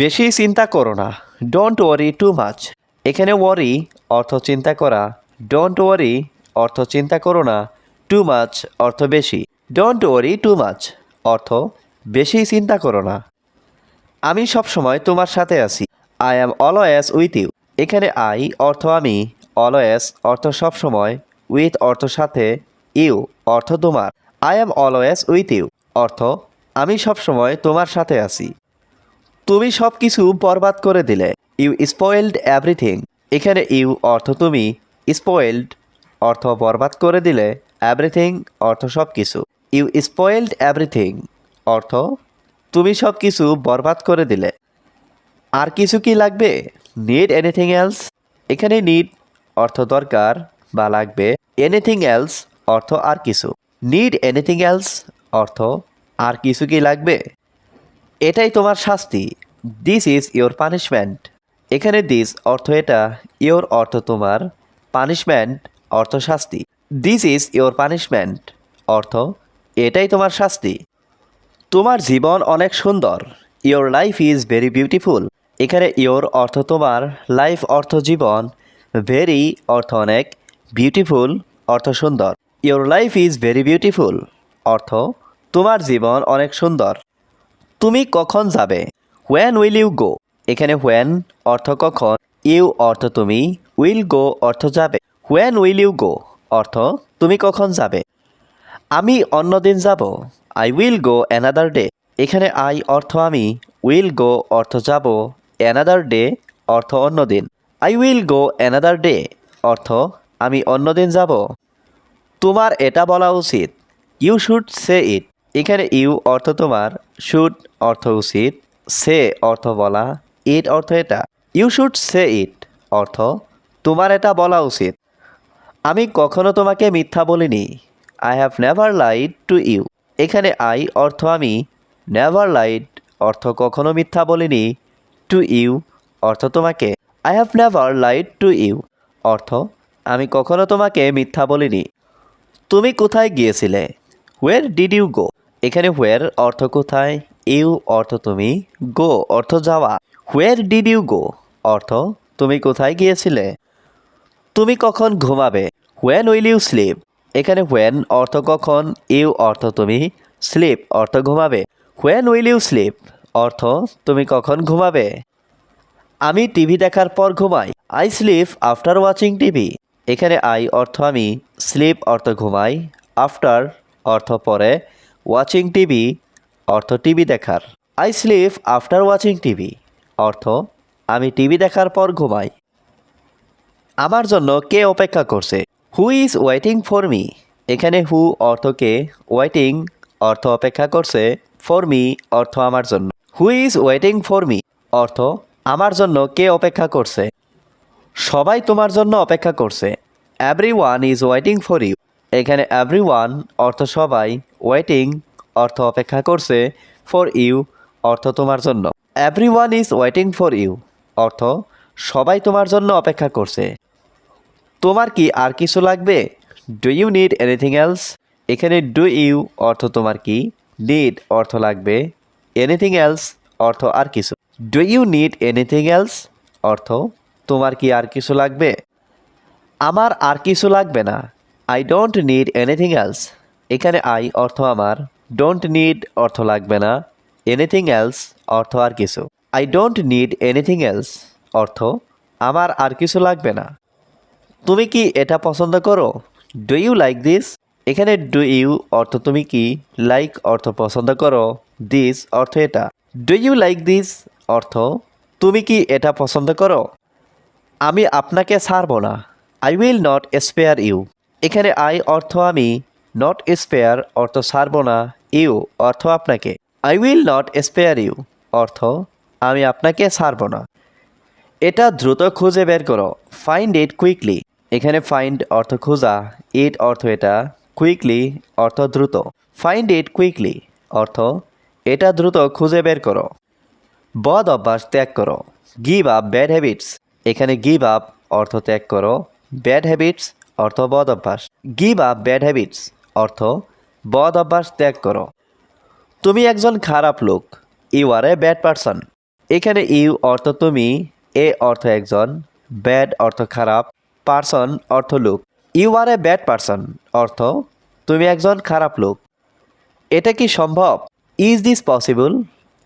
বেশি চিন্তা করো না। ডোন্ট ওয়ারি টু মাচ এখানে ওয়ারি অর্থ চিন্তা করা। ডোন্ট ওয়ারি অর্থ চিন্তা করো না। টু মাচ অর্থ বেশি। ডোন্ট ওয়ারি টু মাচ অর্থ বেশি চিন্তা করো না। আমি সব সময় তোমার সাথে আছি। I am always with you এখানে আই অর্থ আমি। অলওয়েজ অর্থ সব সময় উইথ অর্থ সাথে। ইউ অর্থ তোমার। I am always with you অর্থ আমি সব সময় তোমার সাথে আছি। তুমি সব কিছু বরবাদ করে দিলে। ইউ স্পয়েল্ড এভরিথিং এখানে ইউ অর্থ তুমি স্পয়েল্ড অর্থ বরবাদ করে দিলে এভরিথিং অর্থ সব কিছু ইউ স্পয়েল্ড এভরিথিং অর্থ তুমি সব কিছু বরবাদ করে দিলে। আর কিছু কি লাগবে? নিড এনিথিং এলস এখানে নিড অর্থ দরকার বা লাগবে। এনিথিং এলস অর্থ আর কিছু। নিড এনিথিং এলস অর্থ আর কিছু কি লাগবে? এটাই তোমার শাস্তি। দিস ইজ ইয়োর পানিশমেন্ট এখানে দিস অর্থ এটা ইয়োর অর্থ তোমার পানিশমেন্ট অর্থ শাস্তি। দিস ইজ ইয়োর পানিশমেন্ট অর্থ এটাই তোমার শাস্তি। তোমার জীবন অনেক সুন্দর। Your life is very beautiful এখানে ইয়োর অর্থ তোমার লাইফ অর্থ জীবন। ভেরি অর্থ অনেক বিউটিফুল অর্থ সুন্দর। Your life is very beautiful অর্থ তোমার জীবন অনেক সুন্দর। তুমি কখন যাবে? হোয়েন উইল ইউ গো এখানে হোয়েন অর্থ কখন? ইউ অর্থ তুমি উইল গো অর্থ যাবে। হোয়েন উইল ইউ গো অর্থ তুমি কখন যাবে? আমি অন্যদিন যাব। I will go another day এখানে আই অর্থ আমি উইল গো অর্থ যাব অ্যানাদার ডে অর্থ অন্যদিন I will go another day অর্থ আমি অন্যদিন যাব। তোমার এটা বলা উচিত। ইউ শুড সে ইট এখানে ইউ অর্থ তোমার, শুড অর্থ উচিত, সে অর্থ বলা, ইট অর্থ এটা। ইউ শুড সে ইট, অর্থ তোমার এটা বলা উচিত। আমি কখনো তোমাকে মিথ্যা বলিনি। I have never lied to you এখানে আই অর্থ আমি নেভার লাইড অর্থ কখনো মিথ্যা বলিনি। টু ইউ অর্থ তোমাকে। I have never lied to you অর্থ আমি কখনো তোমাকে মিথ্যা বলিনি। তুমি কোথায় গিয়েছিলে? হোয়ার ডিড ইউ গো এখানে হোয়ার অর্থ কোথায়, ইউ অর্থ তুমি গো অর্থ যাওয়া। হোয়ার ডিড ইউ গো অর্থ, তুমি কোথায় গিয়েছিলে? তুমি কখন ঘুমাবে? হোয়েন উইল ইউ স্লিপ এখানে হোয়েন অর্থ কখন, ইউ অর্থ তুমি স্লিপ অর্থ ঘুমাবে। হোয়েন উইল ইউ স্লিপ অর্থ, তুমি কখন ঘুমাবে? আমি টিভি দেখার পর ঘুমাই। I sleep after watching TV. এখানে আই অর্থ আমি স্লিপ অর্থ ঘুমাই। আফটার অর্থ পরে। ওয়াচিং টিভি, অর্থ টিভি দেখার। I sleep after watching TV, অর্থ, আমি টিভি দেখার পর ঘুমাই। আমার জন্য কে অপেক্ষা করছে? Who is waiting for me এখানে হু অর্থকে ওয়েটিং অর্থ অপেক্ষা করছে। ফর মি অর্থ আমার জন্য। Who is waiting for me অর্থ, আমার জন্য কে অপেক্ষা করছে? সবাই তোমার জন্য অপেক্ষা করছে। Everyone is waiting for you এখানে এভরি ওয়ান অর্থ সবাই। ওয়েটিং অর্থ অপেক্ষা করছে ফর ইউ অর্থ তোমার জন্য। Everyone is waiting for you অর্থ সবাই তোমার জন্য অপেক্ষা করছে। তোমার কি আর কিছু লাগবে? Do you need anything else এখানে ডু ইউ অর্থ তোমার কি? নিড অর্থ লাগবে। এনিথিং এলস অর্থ আর কিছু। Do you need anything else অর্থ তোমার কি আর কিছু লাগবে? আমার আর কিছু লাগবে না। I don't need anything else এখানে আই অর্থ আমার। ডোন্ট নিড অর্থ লাগবে না। এনিথিং এলস অর্থ আর কিছু। I don't need anything else অর্থ আমার আর কিছু লাগবে না। তুমি কি এটা পছন্দ করো? ডু ইউ লাইক দিস এখানে ডু ইউ অর্থ তুমি কি? লাইক অর্থ পছন্দ করো। দিস অর্থ এটা। ডু ইউ লাইক দিস অর্থ তুমি কি এটা পছন্দ করো? আমি আপনাকে ছাড়বো না। I will not spare you এখানে আই অর্থ আমি। নট স্পেয়ার অর্থ সারব না, ইউ অর্থ আপনাকে। I will not spare you অর্থ আমি আপনাকে ছাড়বো না। এটা দ্রুত খুঁজে বের করো। ফাইন্ড ইট কুইকলি এখানে ফাইন্ড অর্থ খোঁজা ইট অর্থ এটা কুইকলি অর্থ দ্রুত। ফাইন্ড ইট কুইকলি অর্থ এটা দ্রুত খুঁজে বের করো। বদ অভ্যাস ত্যাগ করো। গিভ আপ ব্যাড হ্যাবিটস এখানে গিভ আপ অর্থ ত্যাগ করো। ব্যাড হ্যাবিটস অর্থ বদ অভ্যাস। গিভ আপ ব্যাড হ্যাবিটস অর্থ, বদ অভ্যাস ত্যাগ করো। তুমি একজন খারাপ লোক। You are a bad person. এখানে ইউ অর্থ তুমি, এ অর্থ একজন, ব্যাড অর্থ খারাপ, পার্সন অর্থ লোক। You are a bad person, অর্থ তুমি একজন খারাপ লোক। এটা কি সম্ভব? Is this possible?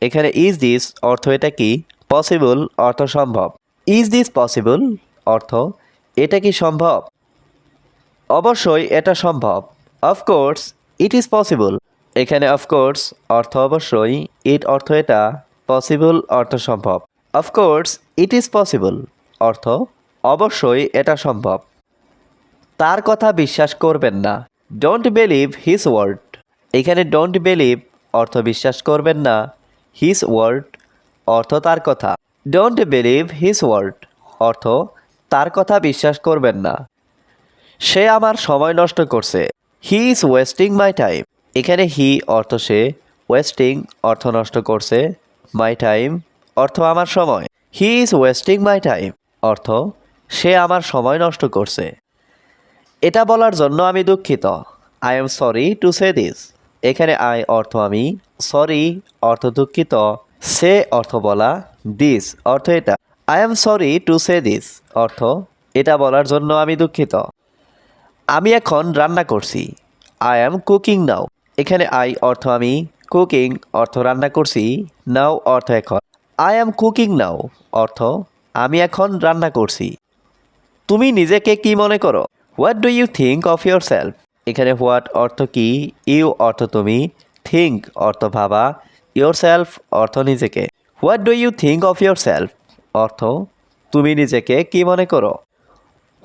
এখানে ইজ দিস অর্থ এটা কি? পসিবল অর্থ সম্ভব। Is this possible? অর্থ এটা কি সম্ভব? অবশ্যই এটা সম্ভব। Of course it is possible এখানে অফকোর্স অর্থ অবশ্যই ইট অর্থ এটা পসিবল অর্থ সম্ভব। অফকোর্স ইট ইজ পসিবল অর্থ অবশ্যই এটা সম্ভব। তার কথা বিশ্বাস করবেন না। ডোন্ট বিলিভ হিজ ওয়ার্ড এখানে ডোন্ট বিলিভ অর্থ বিশ্বাস করবেন না। হিজ ওয়ার্ড অর্থ তার কথা। ডোন্ট বিলিভ হিজ ওয়ার্ড অর্থ তার কথা বিশ্বাস করবেন না। সে আমার সময় নষ্ট করছে। He is wasting my time এখানে হি অর্থ সে ওয়েস্টিং অর্থ নষ্ট করছে মাই টাইম অর্থ আমার সময়। He is wasting my time অর্থ সে আমার সময় নষ্ট করছে। এটা বলার জন্য আমি দুঃখিত। I am sorry to say this এখানে আই অর্থ আমি সরি অর্থ দুঃখিত। সে অর্থ বলা দিস অর্থ এটা। I am sorry to say this অর্থ এটা বলার জন্য আমি দুঃখিত। আমি এখন রান্না করছি। আই অ্যাম কুকিং নাও এখানে আই অর্থ আমি কুকিং অর্থ রান্না করছি। নাও অর্থ এখন আই অ্যাম কুকিং নাও অর্থ আমি এখন রান্না করছি। তুমি নিজেকে কি মনে করো? What do you think of yourself এখানে হোয়াট অর্থ কি? ইউ অর্থ তুমি থিঙ্ক অর্থ ভাবা। ইয়োর সেলফ অর্থ নিজেকে। What do you think of yourself অর্থ তুমি নিজেকে কি মনে করো?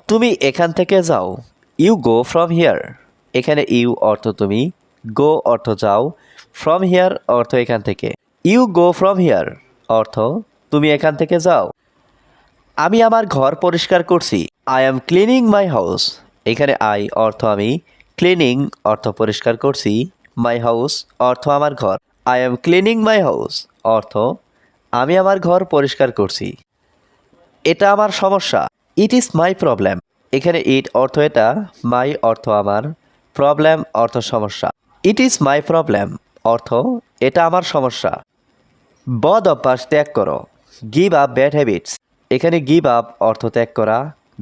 তুমি এখান থেকে যাও। ইউ গো ফ্রম হিয়ার এখানে ইউ অর্থ তুমি গো অর্থ যাও। ফ্রম হিয়ার অর্থ এখান থেকে। ইউ গো ফ্রম হিয়ার অর্থ তুমি এখান থেকে যাও। আমি আমার ঘর পরিষ্কার করছি। I am cleaning my house এখানে আই অর্থ আমি ক্লিনিং অর্থ পরিষ্কার করছি। মাই হাউস অর্থ আমার ঘর। I am cleaning my house অর্থ আমি আমার ঘর পরিষ্কার করছি। এটা আমার সমস্যা। ইট ইজ মাই প্রবলেম এখানে ইট অর্থ এটা মাই অর্থ আমার প্রবলেম অর্থ সমস্যা। ইট ইজ মাই প্রবলেম অর্থ এটা আমার সমস্যা। বদ অভ্যাস ত্যাগ করো গিভ আপ ব্যাড হ্যাবিটস এখানে গিভ আপ অর্থ ত্যাগ করা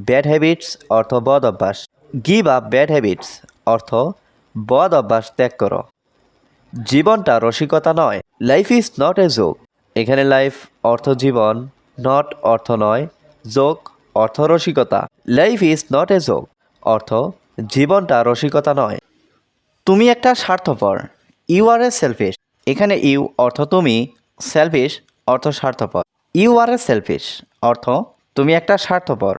ব্যাড হ্যাবিটস অর্থ বদ অভ্যাস। গিভ আপ ব্যাড হ্যাবিটস অর্থ বদ অভ্যাস ত্যাগ করো। জীবনটা রসিকতা নয় লাইফ ইজ নট এ যোগ এখানে লাইফ অর্থ জীবন নট অর্থ নয় জোক অর্থ রসিকতা life is not a joke অর্থ, জীবনটা রসিকতা নয়। তুমি একটা স্বার্থপর। ইউ আর এ সেলফিশ এখানে ইউ অর্থ তুমি। সেলফিশ অর্থ স্বার্থপর। ইউ আর এ সেলফিশ অর্থ, তুমি একটা স্বার্থপর।